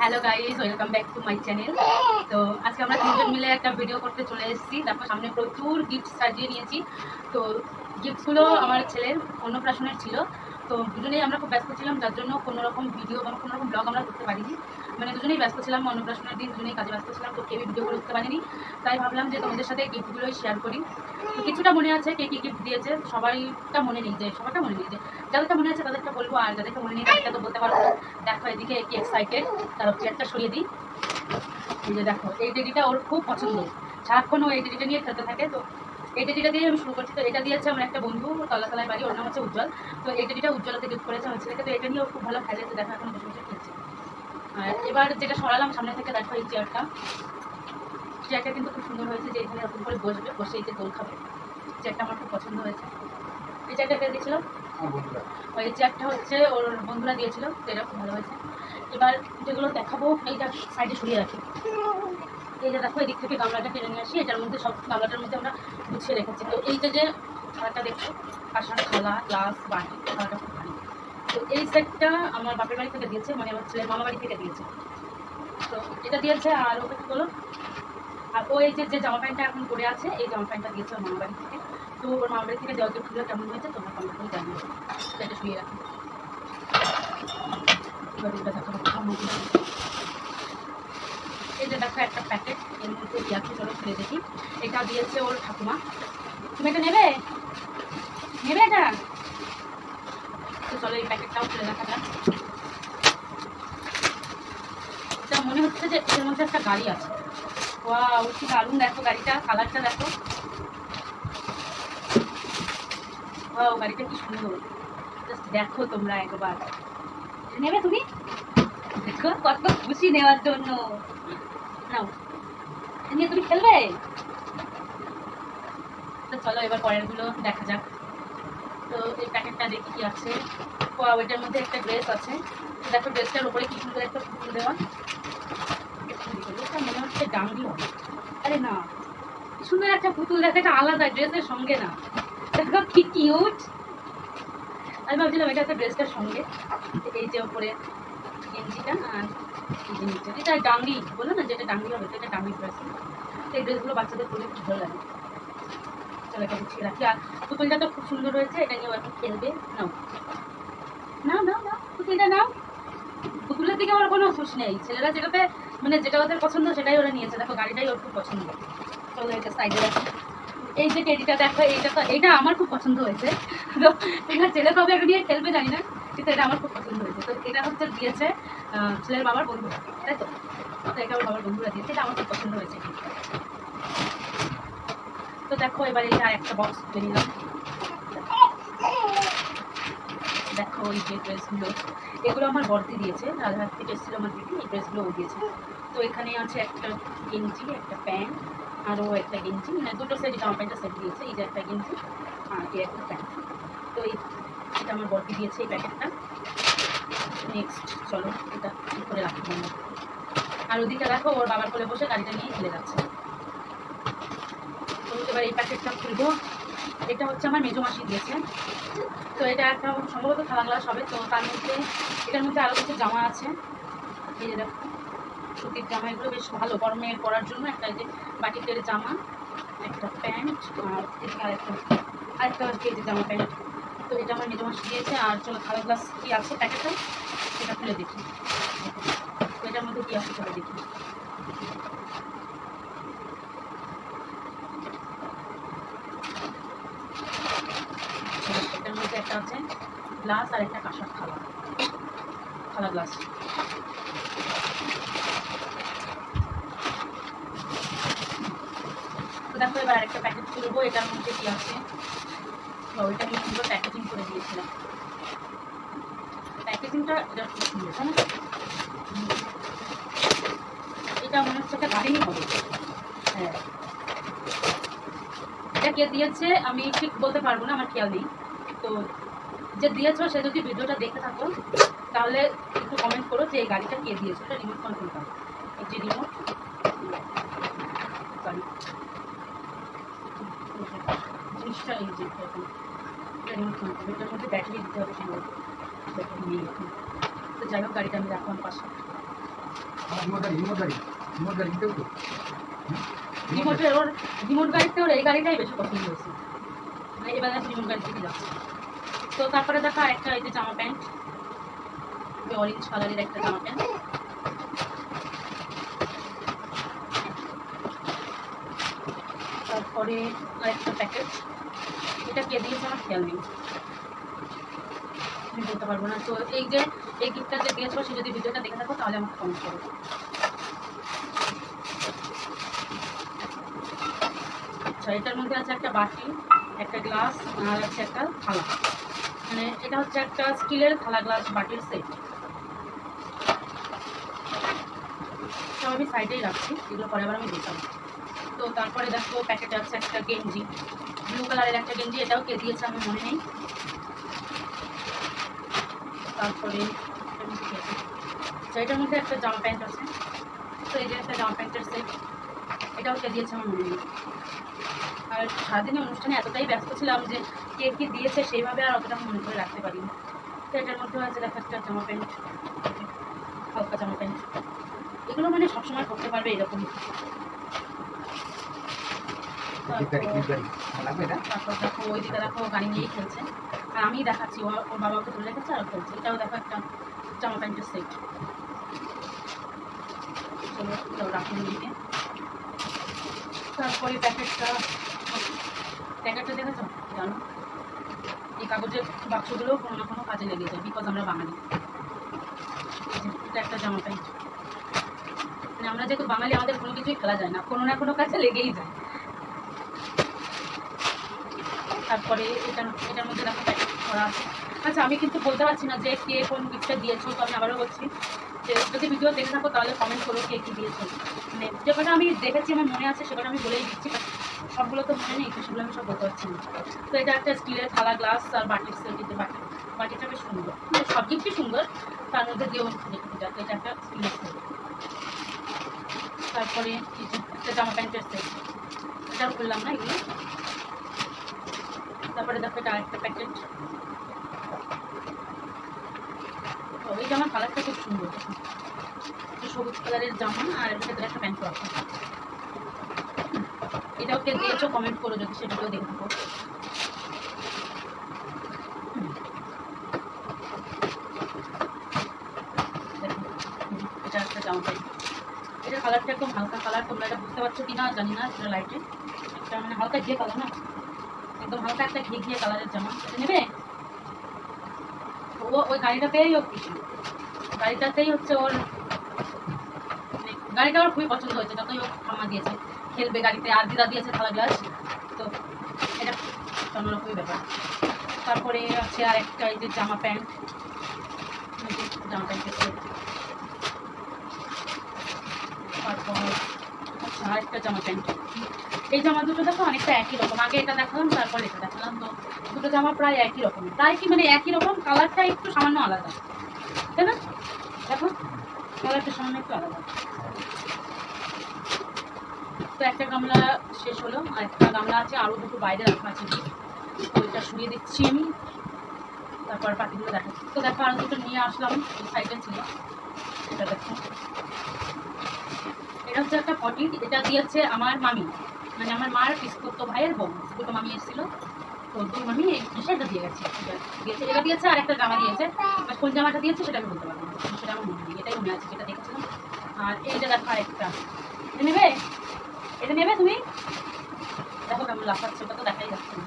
Hello guys welcome back to my channel তো আজকে আমরা তিনজন মিলে একটা ভিডিও করতে চলে এসেছি। তারপর সামনে প্রচুর গিফট সাজিয়ে নিয়েছি। তো গিফটগুলো আমার ছেলের অন্নপ্রাশনের ছিল। তো দুজনেই আমরা খুব ব্যস্ত ছিলাম যার জন্য কোনোরকম ভিডিও বা কোনোরকম ব্লগ আমরা করতে পারিনি। মানে দুজনেই ব্যস্ত ছিলাম অন্নপ্রাশনের দিন দুজনেই কাজে ব্যস্ত ছিলাম, তো কেউই ভিডিও করতে পারিনি। তাই ভাবলাম যে তোমাদের সাথে গিফটগুলোই শেয়ার করি। তো কিছুটা মনে আছে কে কী গিফট দিয়েছে, সবাইটা মনে নেই যে সবাইটা মনে নেই যে, যাদেরটা মনে আছে তাদেরটা বলব, আর যাদেরটা মনে নেই তাদেরটা তো বলতে পারব। দেখো এদিকে কি এক্সাইটেড তার চেয়ারটা সরিয়ে দিই। এই যে দেখো, এই টেডিটা ওর খুব পছন্দ। সারাক্ষণ ও এই টেডিটা নিয়ে খেলতে থাকে, তো এই টেডিটা দিয়ে আমি শুরু করছি। তো এটা দিয়েছে আমার একটা বন্ধু তলাতলায় বাড়ি, ওর নাম হচ্ছে উজ্জ্বল। তো এই টেডিটা উজ্জ্বলাতে গিফট করেছে আমার ছেলেকে, তো এটা নিয়ে ও খুব ভালো খেলে, তো দেখো এখন বসে বসে খেলছে। আর এবার যেটা সরালাম সামনে থেকে দেখো এই চেয়ারটা চেয়ারটা কিন্তু খুব সুন্দর হয়েছে যে এখানে এরকম করে বসবে বসে এই যে দোল খাবে। চেয়ারটা আমার খুব পছন্দ হয়েছে। এই চেয়ারটা কে দিয়েছিল? ওই চেয়ারটা হচ্ছে ওর বন্ধুরা দিয়েছিল তো এটা খুব ভালো হয়েছে। এবার যেগুলো দেখাবো এইটা সাইডে সরিয়ে রাখি। এই যে দেখো এদিক থেকে গামলাটা টেনে নিয়ে আসি এটার মধ্যে সব গামলাটার মধ্যে আমরা গুছিয়ে রেখেছি। তো এই যে যে থালাটা দেখছ কাঁসার থালা গ্লাস বাটি তো এই সেটটা আমার বাপের বাড়ি থেকে দিয়েছে মানে আমার ছেলের মামা বাড়ি থেকে দিয়েছে। তো এটা দিয়েছে আর ওকে কি বলো আর ও এই যে জামা প্যান্টটা এখন পরে আছে, এই জামা প্যান্টটা দিয়েছে ওর মামা বাড়ি থেকে। তো ওর মামা বাড়ি থেকে দেওয়া গিফটগুলো কেমন হয়েছে তোমরা কমেন্ট করে জানিও। তো এটা শুয়ে রাখি। এই যে দেখো একটা প্যাকেট এর মধ্যে কি চলো খুলে দেখি। এটা দিয়েছে ওর ঠাকুমা। তুমি এটা নেবে? নেবে এটা? তো চলো এই প্যাকেটটাও খুলে দেখা যাক। মনে হচ্ছে যে এর মধ্যে একটা গাড়ি আছে। ওয়াও, কি দারুণ দেখো গাড়িটা, কালারটা দেখো। ওয়াও, গাড়িটা কি সুন্দর। জাস্ট দেখো তোমরা একবার। নেবে তুমি? দেখো, কত খুশি নেওয়ার জন্য। নিয়ে তুমি খেলবে? তো চলো এবার পরেরগুলো দেখা যাক। তো এই প্যাকেটটা দেখি কি আছে। ওয়াও মধ্যে একটা ড্রেস আছে। দেখো, ড্রেসটার উপরে কি সুন্দর একটা ফুল দেওয়া। এটা মনে হচ্ছে ডাঙ্গি হবে। আরে না সুন্দর একটা পুতুল। দেখো, এটা আলাদা, ড্রেসের সঙ্গে না। দেখো, কি কিউট আমি ভাবছিলাম এটা একটা ড্রেসটার সঙ্গে। এই যে ওপরে গেঞ্জিটা আর এটা ডাঙ্গি, বলো না যেটা ডাঙ্গি হবে এটা ডাঙ্গি ড্রেস। এই ড্রেসগুলো বাচ্চাদের পরে খুব ভালো লাগে। চলো এটা রাখি। আর পুতুলটা তো খুব সুন্দর হয়েছে, এটা নিয়ে ও খেলবে? নাও। নাও নাও নাও, পুতুলটা নাও। পুতুলের দিকে আমার কোনো খুশ নেই। ছেলেরা যেটাতে মানে যেটা ওদের পছন্দ, সেটাই ওরা নিয়েছে। দেখো, গাড়িটাই ওর খুব পছন্দ। চলো এটা সাইডে রাখি। এই যে টেডিটা, দেখো, এইটা তো, এইটা আমার খুব পছন্দ হয়েছে। তো, এটা ছেলে তবে এটা নিয়ে খেলবে জানি না, কিন্তু এটা আমার খুব পছন্দ হয়েছে। তো, এটা হচ্ছে দিয়েছে ছেলের বাবার বন্ধুরা। তাই তো? এটা ওর বাবার বন্ধুরা দিয়েছে, এটা আমার খুব পছন্দ হয়েছে। তো দেখো, এবার এই আর একটা বক্স তুলে নিলাম। দেখো, এই যে ড্রেসগুলো এগুলো আমার বর্দি দিয়েছে, রাধার থেকে এসেছিল আমার দিদি, এই ড্রেসগুলো ও দিয়েছে। তো এখানে আছে একটা গেঞ্জি, একটা প্যান্ট, আরও একটা গেঞ্জি মানে দুটো সেট জামা প্যান্টের সেট দিয়েছে, এই যে একটা গেঞ্জি আর এই একটা প্যান্ট। তো এই এটা আমার বর্দি দিয়েছে এই প্যাকেটটা। নেক্সট চলো, এটা করে রাখব আর ওদিকে দেখো, ওর বাবার কোলে বসে গাড়িটা নিয়ে খেলে যাচ্ছে। এবার এই প্যাকেটটা খুলবো এটা হচ্ছে আমার মেজো মাসি দিয়েছে। তো এটা একটা সম্ভবত থালা গ্লাস হবে। তো তার মধ্যে, এটার মধ্যে আরও কিছু জামা আছে। এই দেখো, সুতির জামা, এগুলো বেশ ভালো। গরমে পরার জন্য একটা যে বাটিকের জামা, একটা প্যান্ট, আর আরেকটা আরেকটা যে জামা প্যান্ট। তো এটা আমার মেজো মাসি দিয়েছে। আর চলো থালা গ্লাস কি আছে প্যাকেটটা সেটা খুলে দেখি। তো এটার মধ্যে কী আছে চলো দেখি। মধ্যে একটা আছে গ্লাস আর একটা কাঁসার থালা। থালা গ্লাস। দেখো এবার আরেকটা প্যাকেট খুলবো এটার মধ্যে কি আছে? ও, ওইটা আমি সুন্দর প্যাকেজিং করে দিয়েছিলাম প্যাকেজিংটা এটা খুব সুন্দর তাই না? এটা মনে হচ্ছে একটা গাড়ি হবে। হ্যাঁ। এটা কে দিয়েছে? আমি ঠিক বলতে পারব না আমার খেয়াল নেই। তো যে দিয়েছ সে যদি ভিডিওটা দেখে থাকো তাহলে একটু কমেন্ট করো যে এই গাড়িটা কে দিয়েছ এটা রিমোট কন্ট্রোলটা এই যে রিমোট সরি জিনিসটা এই যে রিমোট কন্ট্রোল এটার মধ্যে ব্যাটারি দিতে হবে সম্ভবত ব্যাটারি নেই এখন তো যাই হোক গাড়িটা আমি রাখলাম পাশে। রিমোট গাড়ি রিমোট গাড়ি। রিমোট গাড়ি দিতেও তো। রিমোটের ওর রিমোট গাড়িতে ওর এই গাড়িটাই বেশি পছন্দ হয়েছে। মানে এবার রিমোট গাড়ি থেকে যাচ্ছে তো তারপরে দেখো আরেকটা এই যে জামা প্যান্ট। অরেঞ্জ কালারের একটা জামা প্যান্ট। তারপরে আরেকটা প্যাকেট এটা কে দিয়েছে আমার খেয়াল নেই। আমি বলতে পারব না। তো এই যে, এই গিফটটা যে দিয়েছ সে যদি ভিডিওটা দেখে থাকো, তাহলে আমাকে কমেন্ট করো। আচ্ছা এটার মধ্যে আছে একটা বাটি, একটা গ্লাস আর আছে একটা থালা। মানে এটা হচ্ছে একটা স্টিলের থালা গ্লাস বাটির সেট সব আমি সাইডেই রাখছি, এগুলো পরে আবার আমি দেখাবো তো তারপরে দেখো প্যাকেটে আছে একটা গেঞ্জি। ব্লু কালারের একটা গেঞ্জি, এটাও কে দিয়েছে আমার মনে নেই। তারপরে এটার মধ্যে একটা জামা প্যান্ট আছে। তো এই যে একটা জামা প্যান্টের সেট এটাও কে দিয়েছে আমার মনে নেই। আর সারাদিনের অনুষ্ঠানে এতটাই ব্যস্ত ছিলাম যে কে কি দিয়েছে সেইভাবে আর অতটা মনে করে রাখতে পারিনি তো এটার মধ্যে আছে দেখা একটা জামা প্যান্ট হালকা জামা প্যান্ট এগুলো মানে সবসময় করতে পারবে এরকম। তারপর দেখো ওই দিকে দেখো গাড়ি নিয়েই খেলছে। আর আমি দেখাচ্ছি ওর বাবাকে ধরে রেখেছে আর খেলছে। এটাও দেখো একটা জামা প্যান্টের সেট। চলো এটাও রাখুন দিকে। তারপরে প্যাকেটটা প্যাকেটটা দেখেছ? জানো? কাগজের বাক্সগুলো কোনো না কোনো কাজে লেগে যায় বিকজ আমরা বাঙালি। এটা একটা জামা প্যান্ট। মানে আমরা যেহেতু বাঙালি, আমাদের কোনো কিছুই খেলা যায় না, কোনো না কোনো কাজে লেগেই যায়। তারপরে এটা, এটার মধ্যে দেখো প্যাকেট করা আছে। আচ্ছা আমি কিন্তু বলতে পারছি না যে কে কোন গিফটটা দিয়েছ, তো আমি আবারও বলছি যে যদি ভিডিও দেখে থাকো, তাহলে কমেন্ট করো কে কী দিয়েছ। মানে যে কটা আমি দেখেছি, আমার মনে আছে সেটা আমি বলেই দিচ্ছি সবগুলো তো মনে নেই, তো সেগুলো আমি সব বলতে পারছি না। তো এটা একটা স্টিলের থালা গ্লাস আর বাটির সেট দিতে বাটি বাটিটা বেশ সুন্দর। মানে সব গিফটই সুন্দর, তার মধ্যে দিয়েও দেখতে যাচ্ছে এটা একটা স্টিলের সেট তারপরে একটা জামা প্যান্টের সেট এটাও খুললাম না, এগুলো। তারপরে দেখো এটা আরেকটা প্যাকেট তো এই জামার কালারটা খুব সুন্দর। সবুজ কালারের জামা আর একটা প্যান্ট আছে ওকে দিয়েছ কমেন্ট করো যদি সেটাকেও দেখে থাকো। হুম। দেখুন, হুম, এটা একটা জামা এটা কালারটা একদম হালকা কালার তোমরা এটা বুঝতে পারছ কি না জানি না সেটা লাইটে একটা মানে হালকা ঘিয়ে কালার না। একদম হালকা একটা ঘিয়ে ঘিয়ে কালারের জামা। এটা নেবে? ও ওই গাড়িটা পেয়েই ও খুশি। গাড়িটাতেই হচ্ছে ওর মানে গাড়িটা ওর খুবই পছন্দ হয়েছে যতই ও ঠাম্মা দিয়েছে। খেলবে গাড়িতে, আর দিদা দিয়েছে থালা গ্লাস। তো এটা অন্যরকমই ব্যাপার। তারপরে আছে আর একটা এই যে জামা প্যান্ট। জামা প্যান্টের set। তারপর আচ্ছা আরেকটা জামা প্যান্ট। এই জামা দুটো দেখো অনেকটা একই রকম। আগে এটা দেখালাম, তারপর এটা দেখালাম। তো দুটো জামা প্রায় একই রকম। প্রায় কি মানে একই রকম? কালারটা একটু সামান্য আলাদা। তাই না? দেখো, কালারটা সামান্য একটু আলাদা। তো একটা গামলা শেষ হলো, আর একটা গামলা আছে আরও দুটো বাইরে রাখা আছে। ওইটা শুয়ে দিচ্ছি আমি। তারপর পাখিগুলো দেখাচ্ছি তো দেখো আরও দুটো নিয়ে আসলাম সাইডে ছিল। এটা দেখো। এটা হচ্ছে একটা পটি, এটা দিয়েছে আমার মামি। মানে আমার মার পিসকত্ত ভাইয়ের বউ। দুটো মামি এসেছিল। তো দুই মামি এটা দিয়ে গেছে। দিয়েছে, এটা দিয়েছে, আর একটা জামা দিয়েছে। আর কোন জামাটা দিয়েছে সেটা আমি বলতে পারব সেটা আমার মনে নেই এটাই মনে আছে, যেটা দেখেছিলাম। আর এইটা দেখো আরেকটা। নেবে? এটা নেবে তুমি? দেখো কেমন লাফাচ্ছে, ওটা তো দেখাই যাচ্ছে না।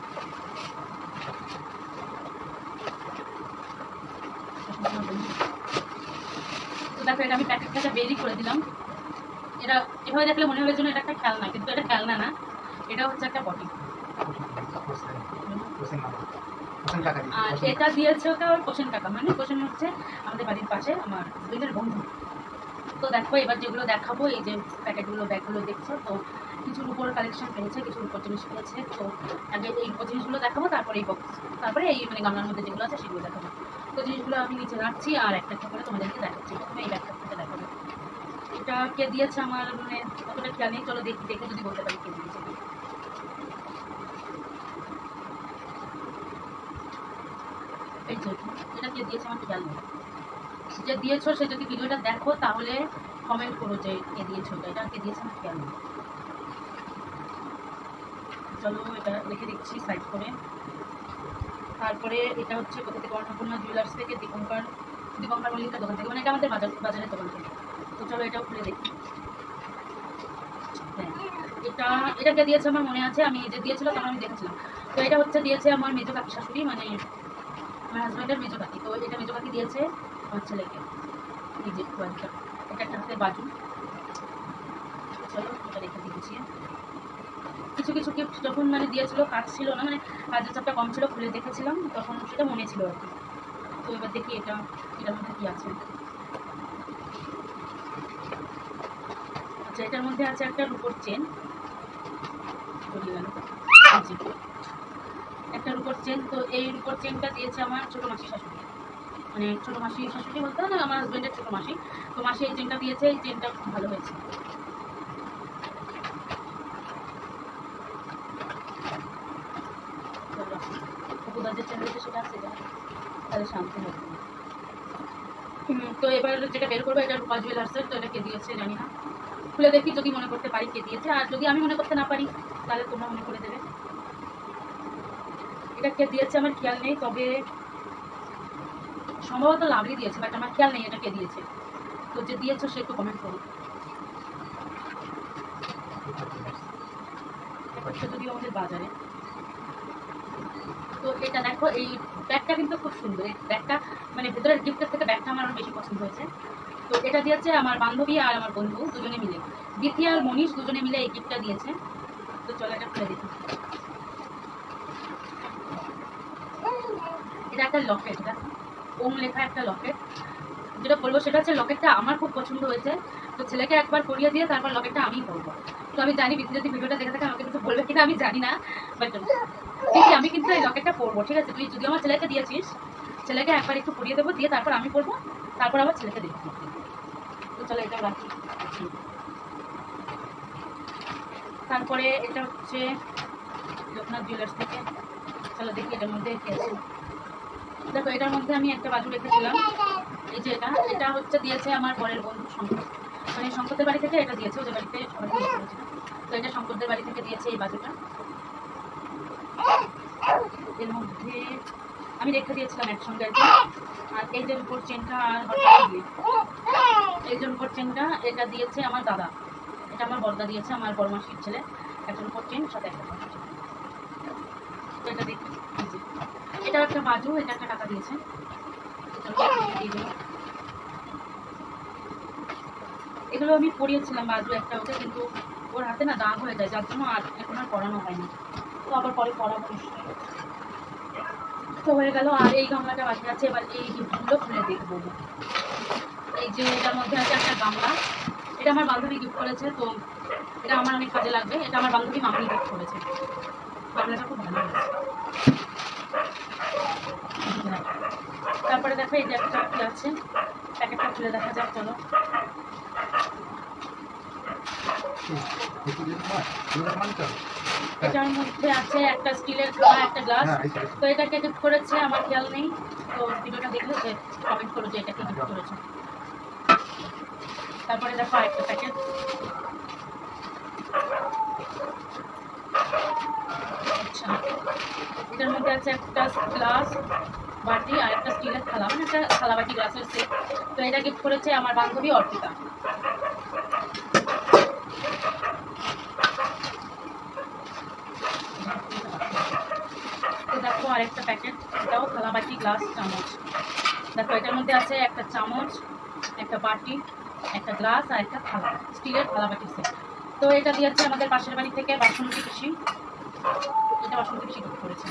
তো দেখো, এটা আমি প্যাকেটটাকে বেরি করে দিলাম। এটা এভাবে দেখলে মনে হবে যেন এটা একটা খেলনা, কিন্তু এটা খেলনা না। এটা হচ্ছে একটা বটি আর এটা দিয়েছে ওকে ওর কোশেন কাকা মানে কোশেন হচ্ছে আমাদের বাড়ির পাশে আমার দুইদের বন্ধু। তো দেখো, এবার যেগুলো দেখাবো, এই যে প্যাকেটগুলো ব্যাগগুলো দেখছ, তো কিছুর উপর কালেকশন পেয়েছে কিছুর উপর জিনিস পেয়েছে। তো আগে এই জিনিসগুলো দেখাবো, তারপরে এই বক্স তারপরে এই মানে গামলার মধ্যে যেগুলো আছে সেগুলো দেখাবো। তো জিনিসগুলো আমি নিচে রাখছি আর একটা একটা করে তোমাদেরকে দেখাচ্ছি। প্রথমে এই ব্যাগটা থেকে দেখাবো। এটা কে দিয়েছে আমার মানে অতটা খেয়াল নেই, চলো দেখি, দেখে যদি বলতে পারি কে দিয়েছে। এই যে, এটা কে দিয়েছে আমার খেয়াল নেই। যে দিয়েছ সে যদি ভিডিওটা দেখো, তাহলে কমেন্ট করো যে কে দিয়েছ এটা কে দিয়েছে আমার খেয়াল নেই। চলো, এটা রেখে দিচ্ছি সাইড করে। তারপরে এটা হচ্ছে কোথা থেকে অন্নপূর্ণা জুয়েলার্স থেকে, দীপঙ্কর। দীপঙ্কর মল্লিকার দোকান থেকে মানে এটা আমাদের বাজার, বাজারের দোকান থেকে। তো চলো, এটাও খুলে দেখি। হ্যাঁ এটা এটাকে দিয়েছে আমার মনে আছে? আমি যে দিয়েছিল তখন আমি দেখেছিলাম। তো এটা হচ্ছে, দিয়েছে আমার মেজো কাকি শাশুড়ি মানে আমার হাজব্যান্ডের মেজো কাকি। তো এটা মেজো কাকি দিয়েছে আমার ছেলেকে। এই যে এটা একটা হাতে বাজু। চলো, এটা রেখে দিয়েছি কিছু কিছু গিফট যখন মানে দিয়েছিল, কাজ ছিল না মানে কাজের চাপটা কম ছিল, খুলে দেখেছিলাম, তখন সেটা মনে ছিল আর কি। তো এবার দেখি এটা এটার মধ্যে কী আছে। আচ্ছা এটার মধ্যে আছে একটা রুপোর চেন। একটা রুপোর চেন তো এই রুপোর চেনটা দিয়েছে আমার ছোটো মাসি শাশুড়ি। মানে ছোটো মাসি শাশুড়ি বলতে না, আমার হাজব্যান্ডের ছোটো মাসি। তো মাসি এই চেনটা দিয়েছে, এই চেনটা খুব ভালো হয়েছে চলো, অপুদার যে চেন দিয়েছে সেটা তাহলে শান্তি হবে। তো এবার যেটা বের করব, এটা রূপা জুয়েলার্সের তো এটা কে দিয়েছে জানি না। খুলে দেখি যদি মনে করতে পারি কে দিয়েছে, আর যদি আমি মনে করতে না পারি, তাহলে তোমরা মনে করে দেবে। এটা কে দিয়েছে আমার খেয়াল নেই, তবে সম্ভবত লাভলি দিয়েছে বাট আমার খেয়াল নেই এটা কে দিয়েছে। তো যে দিয়েছ, সে একটু কমেন্ট করো। যদিও আমাদের বাজারে। তো এটা দেখো, এই ব্যাগটা কিন্তু খুব সুন্দর। এই ব্যাগটা মানে ভেতরের গিফটের থেকে ব্যাগটা আমার বেশি পছন্দ হয়েছে। তো এটা দিয়েছে আমার বান্ধবী আর আমার বন্ধু, দুজনে মিলে। দ্বিতীয় আর মনীষ দুজনে মিলে এই গিফটটা দিয়েছে। তো চলো এটা খুলে দেখি। এটা একটা লকেট এটা ওম লেখা একটা লকেট যেটা বলব সেটা হচ্ছে লকেটটা আমার খুব পছন্দ হয়েছে। তো ছেলেকে একবার পরিয়ে দিয়ে তারপর লকেটটা আমিই পরবো। তো আমি জানি যদি ভিডিওটা দেখে থাকে আমাকে কিছু বলবে কিনা, আমি জানি না বাট আমি কিন্তু এই লকেটটা পরবো, ঠিক আছে? তুই যদি আমার ছেলেকে দিয়েছিস ছেলেকে একবার একটু পরিয়ে দেবো, দিয়ে তারপর আমি পরবো, তারপর আবার ছেলেকে দেখব। তো চলো এটা রাখি। তারপরে এটা হচ্ছে লোকনাথ জুয়েলার্স থেকে। চলো দেখি এটার মধ্যে দেখো, এটার মধ্যে আমি একটা বাজু রেখেছিলাম। এই যে এটা এটা হচ্ছে দিয়েছে আমার পরের বন্ধু শঙ্কর। মানে শঙ্করদের বাড়ি থেকে এটা দিয়েছে, ওদের বাড়িতে। তো এটা শঙ্করদের বাড়ি থেকে দিয়েছে এই বাজুটা এর মধ্যে আমি রেখে দিয়েছিলাম একসঙ্গে আর আর এই যে উপর চেনটা আর এই যে উপর চেনটা এটা দিয়েছে আমার দাদা। এটা আমার বর্দা দিয়েছে, আমার বড় মাসির ছেলে। একটা উপর চেন সাথে একটা এটা দেখি। এটা একটা বাজু, এটা একটা টাকা দিয়েছে। এগুলো আমি পরিয়েছিলাম বাজু একটা ওকে, কিন্তু ওর হাতে না দাগ হয়ে যায়, যার জন্য আর এখন আর পড়ানো হয়নি। তো আবার পরে পড়াবো তো হয়ে গেল, আর এই গামলাটা বাকি আছে, এবার এই গিফটগুলো খুলে দেখব। এই যে এটার মধ্যে আছে একটা গামলা এটা আমার বান্ধবী গিফট করেছে, তো এটা আমার অনেক কাজে লাগবে, এটা আমার বান্ধবী মামি গিফট করেছে। গামলাটা খুব ভালো হয়েছে। তারপরে দেখো, এই যে একটা কি আছে, প্যাকেটটা খুলে দেখা যাক, চলো। মানে এটার মধ্যে আছে একটা স্টিলের একটা গ্লাস। হ্যাঁ তো এটাকে গিফট করেছে আমার খেয়াল নেই। তো ভিডিওটা দেখলে কমেন্ট করো যে এটাকে গিফট করেছে। তারপরে দেখো প্যাকেট আচ্ছা এটার মধ্যে আছে একটা গ্লাস বাটি আর একটা স্টিলের থালা। মানে একটা থালা বাটি গ্লাসের সেট তো এটা গিফট করেছে আমার বান্ধবী অর্পিতা। আরেকটা প্যাকেট এটাও থালা বাটি গ্লাস চামচ। দেখো, এটার মধ্যে আছে একটা চামচ, একটা বাটি, একটা গ্লাস আর একটা থালা, স্টিলের থালা বাটি সেট তো এটা দিয়েছে আমাদের পাশের বাড়ি থেকে বাসন্তী পিসি, এটা বাসন্তী পিসি gift করেছে।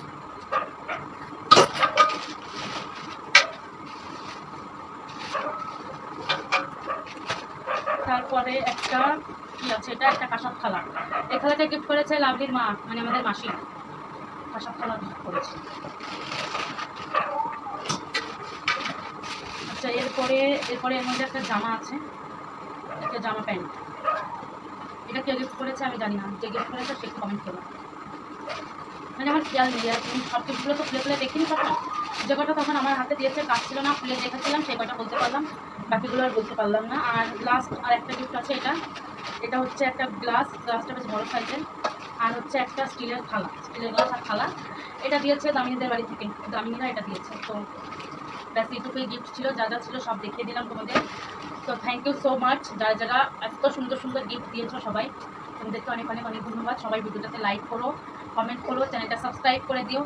তারপরে একটা কি আছে? এটা একটা কাঁসার থালা। এই থালাটা গিফট করেছে লাভলির মা মানে আমাদের মাসি। গিফট করেছে। আচ্ছা এরপরে এরপরে এর মধ্যে একটা জামা আছে। একটা জামা প্যান্ট। এটা কে গিফট করেছে আমি জানি না। যে গিফট করেছে সে কমেন্ট করো। মানে আমার খেয়াল নেই আর তুমি সব কিছুগুলো তো খুলে খুলে দেখিনি তখন। যে কটা তখন আমার হাতে দিয়েছে, কাজ ছিল না খুলে দেখেছিলাম, সেই কটা বলতে পারলাম। বাকিগুলো আর বলতে পারলাম না। আর লাস্ট আর একটা গিফট আছে এটা। এটা হচ্ছে একটা গ্লাস গ্লাসটা বেশ বড় সাইজের আর হচ্ছে একটা স্টিলের থালা, স্টিলের গ্লাস আর থালা। এটা দিয়েছে দামিনীদের বাড়ি থেকে, দামিনীরা এটা দিয়েছে। তো ব্যাস, এইটুকুই গিফট ছিল, যা যা ছিল সব দেখিয়ে দিলাম তোমাদের। তো থ্যাংক ইউ সো মাচ যারা যারা এত সুন্দর সুন্দর গিফট দিয়েছ সবাই। তোমাদেরকে অনেক অনেক অনেক ধন্যবাদ। সবাই ভিডিওটাতে লাইক করো কমেন্ট করো চ্যানেলটা সাবস্ক্রাইব করে দিও।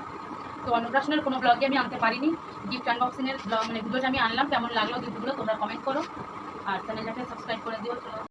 তো অন্নপ্রাশনের কোনো ব্লগে আমি আনতে পারিনি। গিফট আনবক্সিংয়ের ব্লগ মানে ভিডিওটা আমি আনলাম, কেমন লাগল গিফটগুলো তোমরা কমেন্ট করো। আর চ্যানেলটাকে সাবস্ক্রাইব করে দিও।